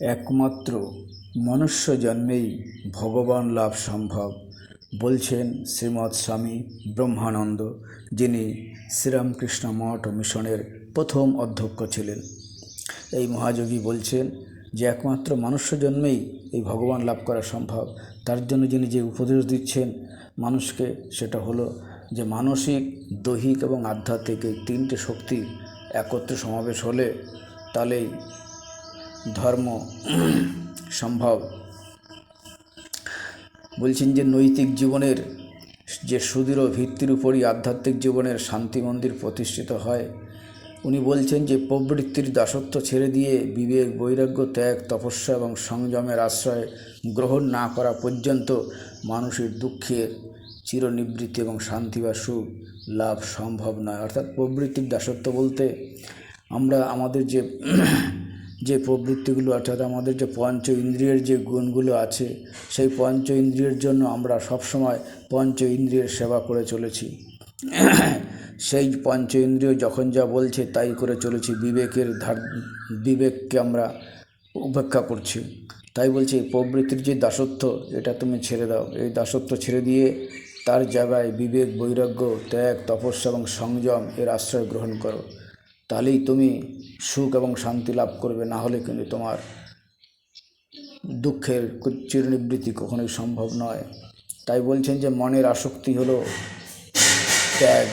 একমাত্র মনুষ্য জন্মেই ভগবান লাভ সম্ভব, বলছেন শ্রীমৎ স্বামী ব্রহ্মানন্দ, যিনি শ্রীরামকৃষ্ণ মঠ মিশনের প্রথম অধ্যক্ষ ছিলেন। এই মহাযোগী বলছেন যে একমাত্র মনুষ্য জন্মেই এই ভগবান লাভ করা সম্ভব। তার জন্য যিনি যে উপদেশ দিচ্ছেন মানুষকে, সেটা হলো যে মানসিক, দৈহিক এবং আধ্যাত্মিক এই তিনটে শক্তি একত্রে সমাবেশ হলে তাহলেই ধর্ম সম্ভব। বলছেন যে নৈতিক জীবনের যে সুদৃঢ় ভিত্তির উপরই আধ্যাত্মিক জীবনের শান্তি মন্দির প্রতিষ্ঠিত হয়। উনি বলছেন যে প্রবৃত্তির দাসত্ব ছেড়ে দিয়ে বিবেক, বৈরাগ্য, ত্যাগ, তপস্যা এবং সংযমের আশ্রয় গ্রহণ না করা পর্যন্ত মানুষের দুঃখের চিরনিবৃত্তি এবং শান্তি বা সুখ লাভ সম্ভব নয়। অর্থাৎ প্রবৃত্তির দাসত্ব বলতে আমরা আমাদের যে যে প্রবৃত্তিগুলো অর্থাৎ আমাদের যে পঞ্চ ইন্দ্রিয়ের যে গুণগুলো আছে, সেই পঞ্চ ইন্দ্রিয়ের জন্য আমরা সবসময় পঞ্চ ইন্দ্রিয়ের সেবা করে চলেছি। সেই পঞ্চ ইন্দ্রিয় যখন যা বলছে তাই করে চলেছি, বিবেকের ধার, বিবেককে আমরা উপেক্ষা করছি। তাই বলছি প্রবৃত্তির যে দাসত্ব, এটা তুমি ছেড়ে দাও। এই দাসত্ব ছেড়ে দিয়ে তার জায়গায় বিবেক, বৈরাগ্য, ত্যাগ, তপস্যা এবং সংযম এর আশ্রয় গ্রহণ করো। তাহলেই তুমি সুখ এবং শান্তি লাভ করবে, না হলে কিন্তু তোমার দুঃখের চিরনিবৃত্তি কখনোই সম্ভব নয়। তাই বলছেন যে মনের আসক্তি হলো ত্যাগ।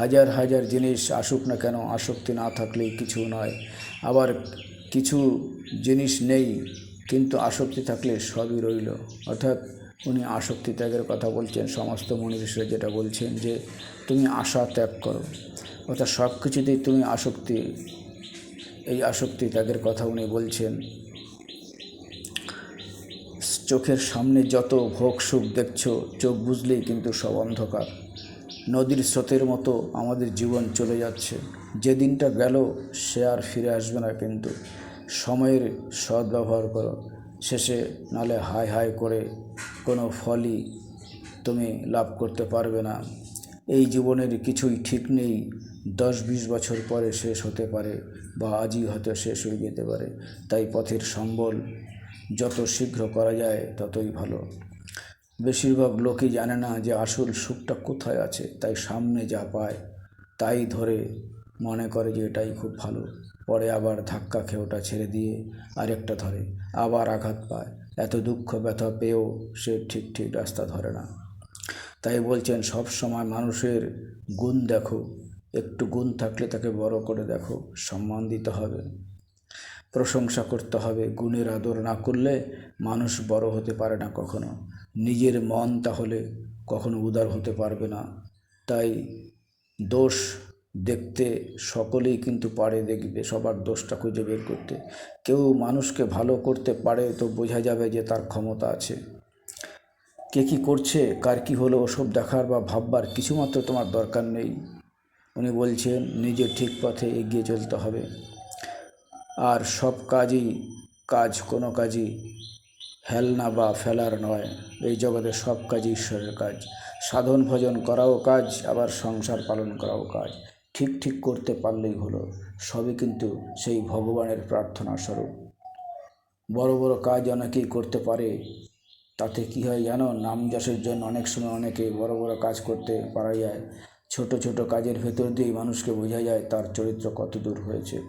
হাজার হাজার জিনিস আসুক না কেন, আসক্তি না থাকলে কিছু নয়। আবার কিছু জিনিস নেই, কিন্তু আসক্তি থাকলে সবই রইল। অর্থাৎ উনি আসক্তি ত্যাগের কথা বলছেন, সমস্ত মনীষীরা যেটা বলছেন যে, তুমি আশা ত্যাগ করো। অর্থাৎ সব কিছুতেই তুমি আসক্তি। এই আসক্তি ত্যাগের কথা উনি বলছেন। চোখের সামনে যত ভোগ সুখ দেখছ, চোখ বুঝলেই কিন্তু সব অন্ধকার। নদীর স্রোতের মতো আমাদের জীবন চলে যাচ্ছে। যে দিনটা গেল, সে আর ফিরে আসবে না কিন্তু। সময়ের সদ্ব্যবহার করো। শেষে নালে হাই হাই করে কোনো ফলই তুমি লাভ করতে পারবে না। এই জীবনের কিছুই ঠিক নেই। দশ বিশ বছর পরে শেষ হতে পারে বা আজই হয়তো শেষ হয়ে যেতে পারে, তাই পথের সম্বল যত শীঘ্র করা যায় ততই ভালো। বেশিরভাগ লোকই জানে না যে আসল সুখটা কোথায় আছে, তাই সামনে যা পায় তাই ধরে মনে করে যে এটাই খুব ভালো। পরে আবার ধাক্কা খেয়ে ওটা ছেড়ে দিয়ে আরেকটা ধরে, আবার আঘাত পায়। এত দুঃখ ব্যথা পেয়েও সে ঠিক ঠিক রাস্তা ধরে না। তাই বলছেন সব সময় মানুষের গুণ দেখো একটু গুণ থাকলে তাকে বড় করে দেখো, সম্মান দিতে হবে। প্রশংসা করতে হবে, গুণের আদর না করলে মানুষ বড় হতে পারে না কখনো। নিজের মন তাহলে কখনো উদার হতে পারবে না। তাই দোষ দেখতে সকলেই কিন্তু পারে দেখবে, সবার দোষটা খুঁজে বের করতে। কেউ মানুষকে ভালো করতে পারে তো বোঝা যাবে যে তার ক্ষমতা আছে। কে কী করছে, কার কী হলো, ওসব দেখার বা ভাববার কিছুমাত্র তোমার দরকার নেই। উনি বলছেন, নিজে ঠিক পথে এগিয়ে চলতে হবে। আর সব কাজই কাজ, কোনো কাজই হেলনা বা ফেলার নয়। এই জগতে সব কাজ ঈশ্বরের কাজ। সাধন ভজন করাও কাজ, আবার সংসার পালন করাও কাজ। ঠিক ঠিক করতে পারলেই হলো। সবই কিন্তু সেই ভগবানের প্রার্থনা স্বরূপ। বড় বড় কাজ অনেকেই করতে পারে। তাতে কি হয় জানো? নাম যশের জন্য অনেক সময় অনেকে বড় বড় কাজ করতে পারা যায়। ছোট ছোট কাজের ভেতর দিয়েই মানুষকে বোঝা যায় তার চরিত্র কত দূর হয়েছে।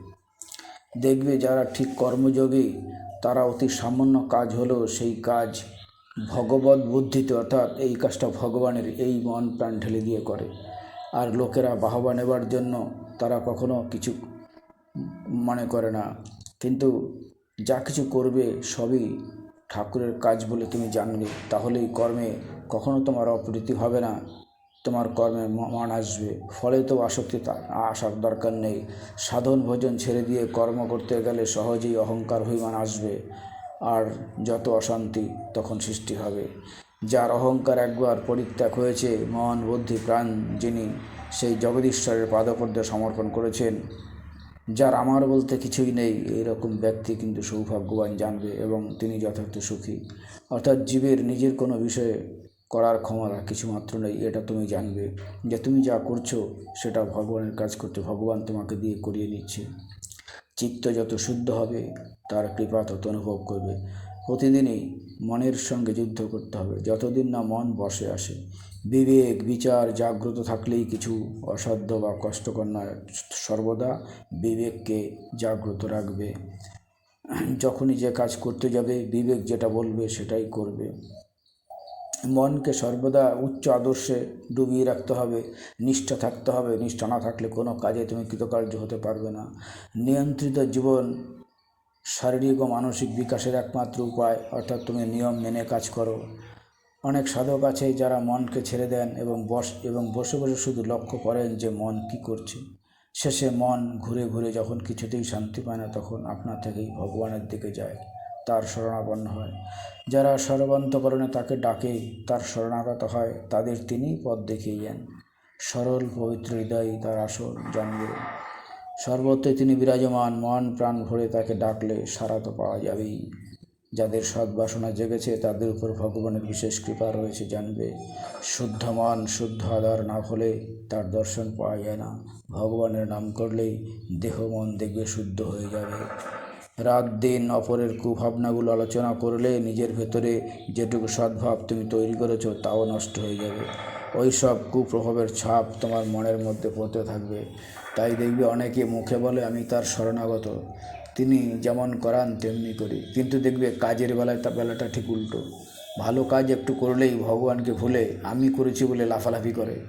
দেখবে যারা ঠিক কর্মযোগী, তারা অতি সামান্য কাজ হলেও সেই কাজ ভগবত বুদ্ধিতে অর্থাৎ এই কাজটা ভগবানের এই মন প্রাণ ঢেলে দিয়ে করে। আর লোকেরা বাহবা নেবার জন্য তারা কখনো কিছু মনে করে না। কিন্তু যা কিছু করবে সবই ঠাকুরের কাজ বলে তুমি জানবে। তাহলেই কর্মে কখনো তোমার অপ্রীতি হবে না। তোমার কর্মে মান আসবে। ফলে তো আসক্তি আসার দরকার নেই। সাধন ভোজন ছেড়ে দিয়ে কর্ম করতে গেলে সহজেই অহংকার অভিমান আসবে, আর যত অশান্তি তখন সৃষ্টি হবে। যার অহংকার একবার পরিত্যাগ হয়েছে মন বুদ্ধি প্রাণ যিনি সেই জগদীশ্বরের পাদপদ্মে সমর্পণ করেছেন, যার আমার বলতে কিছুই নেই এরকম ব্যক্তি কিন্তু সৌভাগ্যবান জানবে এবং তিনি যথার্থ সুখী। অর্থাৎ জীবের নিজের কোনো বিষয়ে করার ক্ষমতা কিছুমাত্র নেই, এটা তুমি জানবে। যে তুমি যা করছ, সেটা ভগবানের কাজ করতে ভগবান তোমাকে দিয়ে করিয়ে নিচ্ছে চিত্ত যত শুদ্ধ হবে, তার কৃপা তত অনুভব করবে। প্রতিদিনই মনের সঙ্গে যুদ্ধ করতে হবে, যতদিন না মন বসে আসে। বিবেক, বিচার, জাগ্রত থাকলেই কিছু অসাধ্য বা কষ্টকর নয় সর্বদা বিবেককে জাগ্রত রাখবে। যখনই যে কাজ করতে যাবে, বিবেক যেটা বলবে, সেটাই করবে। মনকে সর্বদা উচ্চ আদর্শে ডুবিয়ে রাখতে হবে, নিষ্ঠা থাকতে হবে, নিষ্ঠা না থাকলে কোনো কাজে তুমি কৃতকার্য হতে পারবে না। নিয়ন্ত্রিত জীবন শারীরিক ও মানসিক বিকাশের একমাত্র উপায়, অর্থাৎ তুমি নিয়ম মেনে কাজ করো। অনেক সাধক আছে যারা মনকে ছেড়ে দেন এবং বস, এবং বসে বসে শুধু লক্ষ্য করেন যে মন কি করছে। শেষে মন ঘুরে ঘুরে যখন কিছুতেই শান্তি পায় না, তখন আপনা থেকেই ভগবানের দিকে যায়। তার শরণাপন্ন হয়। যারা সর্বান্তকরণে তাকে ডাকে, তার শরণাগত হয়, তাদের তিনি পথ দেখিয়ে যান সরল পবিত্র হৃদয় তার আসল জানবে। সর্বত্রই তিনি বিরাজমান মন প্রাণ ভরে তাকে ডাকলে সারা তো পাওয়া যাবেই। যাদের সদ্বাসনা জেগেছে, তাদের উপর ভগবানের বিশেষ কৃপা রয়েছে জানবে। শুদ্ধ মন, শুদ্ধ আধার না হলে তার দর্শন পাওয়া যায় না। ভগবানের নাম করলেই দেহ মন দেখবে শুদ্ধ হয়ে যাবে। রাত, দিন, অপরের কুভাবনাগুলো আলোচনা করলে নিজের ভেতরে যেটুকু সদ্ভাব তুমি তৈরি করেছ তাও নষ্ট হয়ে যাবে। ওই সব কুপ্রভাবের ছাপ তোমার মনের মধ্যে পড়তে থাকবে। তাই দেখবে অনেকে মুখে বলে, আমি তার শরণাগত। তিনি যেমন করান তেমনি করি। কিন্তু দেখবে কাজের বেলায় তা, বেলাটা ঠিক উল্টো। ভালো কাজ একটু করলেই ভগবানকে ভুলে, আমি করেছি বলে লাফালাফি করে।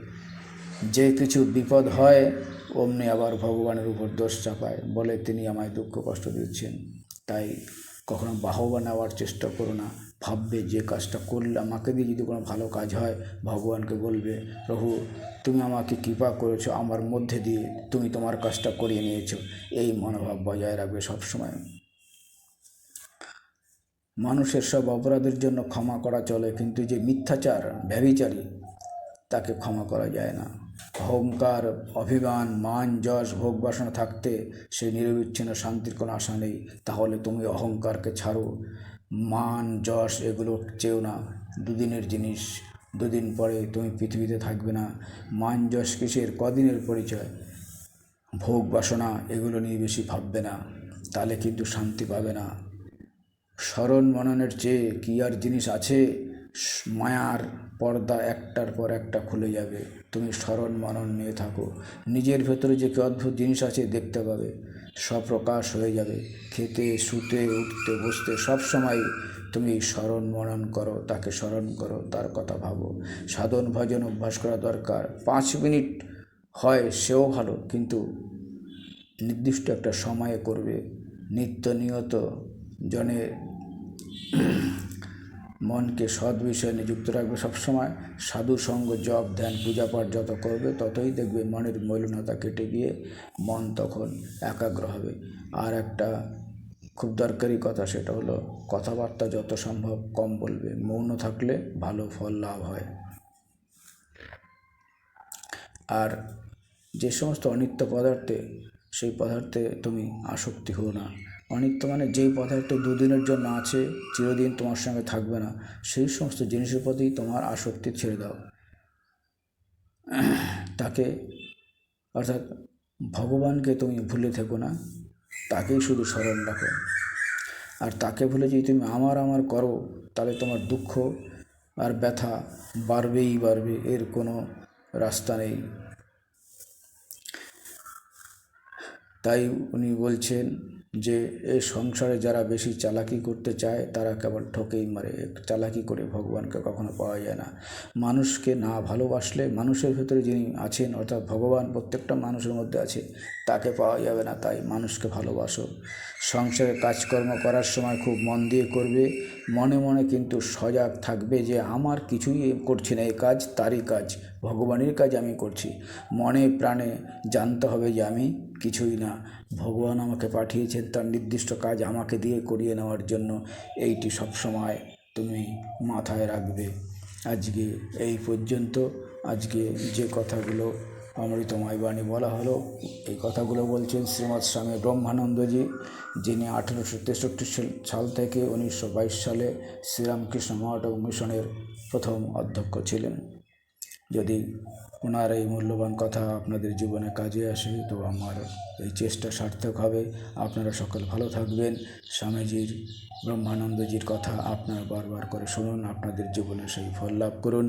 যে কিছু বিপদ হয় অমনি আবার ভগবানের উপর দোষ চাপায়, বলে তিনি আমায় দুঃখ কষ্ট দিচ্ছেন। তাই কখনো বাহবা নেওয়ার চেষ্টা করো না। ভাববে যে কাজটা করলে, আমাকে দিয়ে যদি কোনো ভালো কাজ হয়, ভগবানকে বলবে প্রভু তুমি আমাকে কৃপা করেছ, আমার মধ্যে দিয়ে তুমি তোমার কাজটা করিয়ে নিয়েছো। এই মনোভাব বজায় রাখবে সবসময়। মানুষের সব অপরাধের জন্য ক্ষমা করা চলে, কিন্তু যে মিথ্যাচার, ব্যভিচারী, তাকে ক্ষমা করা যায় না। অহংকার, অভিমান, মান, যশ, ভোগ বাসনা থাকতে সে নিরবিচ্ছিন্ন শান্তির কোনো আশা নেই। তাহলে তুমি অহংকারকে ছাড়ো। মান, যশ এগুলো চেও না। দুদিনের জিনিস, দুদিন পরে তুমি পৃথিবীতে থাকবে না। মান, যশ কিসের? কদিনের পরিচয়? ভোগ বাসনা এগুলো নিয়ে বেশি ভাববে না। তাহলে কিন্তু শান্তি পাবে না। স্মরণ মননের চেয়ে কী আর জিনিস আছে? মায়ার পর্দা একটার পর একটা খুলে যাবে। তুমি স্মরণ মনন নিয়ে থাকো। নিজের ভেতরে যে কি অদ্ভুত জিনিস আছে দেখতে পাবে। স্বপ্রকাশ হয়ে যাবে। খেতে, শুতে, উঠতে, বসতে সব সময় তুমি স্মরণ মনন করো, তাকে স্মরণ করো, তার কথা ভাবো। সাধন, ভজন, অভ্যাস করা দরকার। পাঁচ মিনিট হয়, সেও ভালো, কিন্তু নির্দিষ্ট একটা সময়ে করবে। নিত্য নিয়ত জনে মনকে সৎ বিষয়ে নিযুক্ত রাখবে সবসময়। সাধু সঙ্গ, জপ, ধ্যান, পূজা পাঠ যত করবে, ততই দেখবে মনের মলিনতা কেটে গিয়ে মন তখন একাগ্র হবে। আর একটা খুব দরকারি কথা, সেটা হলো কথাবার্তা যত সম্ভব কম বলবে। মৌন থাকলে ভালো ফল লাভ হয়। আর যে সমস্ত অনিত্য পদার্থে, সেই পদার্থে তুমি আসক্তি হো না। অনিত্য মানে যেই পদার্থ দুদিনের জন্য আছে, চিরদিন তোমার সঙ্গে থাকবে না। সেই সমস্ত জিনিসের প্রতি তোমার আসক্তি ছেড়ে দাও। তাকে, অর্থাৎ ভগবানকে তুমি ভুলে থেকো না, তাকেই শুধু স্মরণ রাখো। আর তাকে ভুলে যদি তুমি আমার আমার করো, তাহলে তোমার দুঃখ আর ব্যথা বাড়বেই বাড়বে, এর কোনো রাস্তা নেই। তাই উনি বলছেন যে এ সংসারে যারা বেশি চালাকি করতে চায়, তারা কেবল ঠকেই মারে। চালাকি করে ভগবানকে কখনো পাওয়া যায় না। মানুষকে না ভালোবাসলে মানুষের ভেতরে যিনি আছেন, অর্থাৎ ভগবান প্রত্যেকটা মানুষের মধ্যে আছে তাকে পাওয়া যাবে না, তাই মানুষকে ভালোবাসো। সংসারে কাজকর্ম করার সময় খুব মন দিয়ে করবে। মনে মনে কিন্তু সজাগ থাকবে যে, আমার কিছুই করছি না, এই কাজ তারই কাজ, ভগবানের কাজ আমি করছি। মনে প্রাণে জানতে হবে যে, আমি কিছুই না। ভগবান আমাকে পাঠিয়েছেন তার নির্দিষ্ট কাজ আমাকে দিয়ে করিয়ে নেওয়ার জন্য। এইটি সবসময় তুমি মাথায় রাখবে। আজকে এই পর্যন্ত। আজকে যে কথাগুলো অমৃতময় বাণী বলা হলো। এই কথাগুলো বলছেন শ্রীমৎ স্বামী ব্রহ্মানন্দজি, যিনি আঠেরোশো তেষট্টি সাল থেকে উনিশশো বাইশ সালে শ্রীরামকৃষ্ণ মহাটক মিশনের প্রথম অধ্যক্ষ ছিলেন। যদি ওনার এই মূল্যবান কথা আপনাদের জীবনে কাজে আসে, তো আমার এই চেষ্টা সার্থক হবে। আপনারা সকল ভালো থাকবেন। স্বামীজির, ব্রহ্মানন্দজির কথা আপনারা বারবার করে শুনুন, আপনাদের জীবনে সেই ফল লাভ করুন।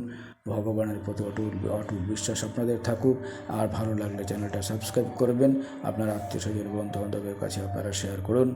ভগবানের প্রতি অটুট অটুট বিশ্বাস আপনাদের থাকুক। আর ভালো লাগলে চ্যানেলটা সাবস্ক্রাইব করবেন। আপনার আত্মীয় স্বজন বন্ধু বান্ধবের কাছে আপনারা শেয়ার করুন।